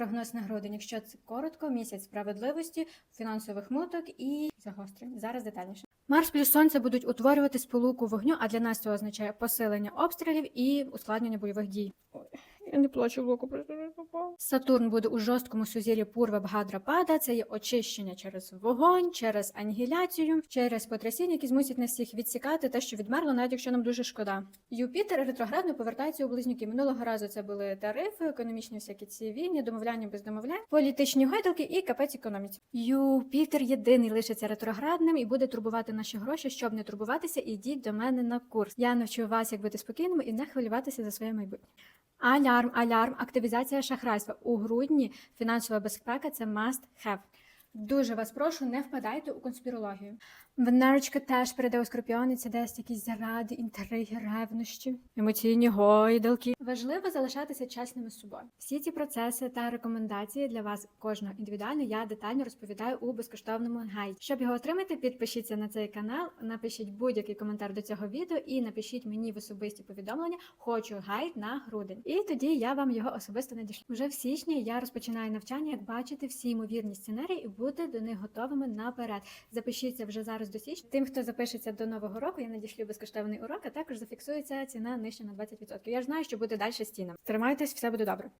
прогноз на грудень. Якщо це коротко, місяць справедливості, фінансових муток і загострень. Зараз детальніше. Марс плюс сонце будуть утворювати сполуку вогню, а для нас це означає посилення обстрілів і ускладнення бойових дій. Я не плачу в око, просто. Сатурн буде у жорсткому сузір'ї Пурва Бхадрапада. Це є очищення через вогонь, через анігіляцію, через потрясіння, які змусять нас всіх відсікати те, що відмерло, навіть якщо нам дуже шкода. Юпітер ретроградно повертається у близнюки. Минулого разу це були тарифи, економічні всякі ці війни, домовляння без домовлянь, політичні гойдалки і капець економіці. Юпітер єдиний лишиться ретроградним і буде турбувати наші гроші. Щоб не турбуватися, ідіть до мене на курс. Я навчу вас, як бути спокійними і не хвилюватися за своє майбутнє. Алярм, алярм, активізація шахрайства. У грудні фінансова безпека це must have. Дуже вас прошу, не впадайте у конспірологію. Венерочка теж перейде у скорпіони, це десь якісь заради, інтриги, ревнощі, емоційні гойдалки. Важливо залишатися чесними з собою. Всі ці процеси та рекомендації для вас кожного індивідуально я детально розповідаю у безкоштовному гайді. Щоб його отримати, підпишіться на цей канал, напишіть будь-який коментар до цього відео і напишіть мені в особисті повідомлення. Хочу гайд на грудень. І тоді я вам його особисто надішлю. Уже в січні я розпочинаю навчання, як бачити всі ймовірні сценарії бути до них готовими наперед. Запишіться вже зараз до січня. Тим, хто запишеться до нового року, я надішлю безкоштовний урок, а також зафіксується ціна нижче на 20%. Я ж знаю, що буде далі цінами. Тримайтесь, все буде добре.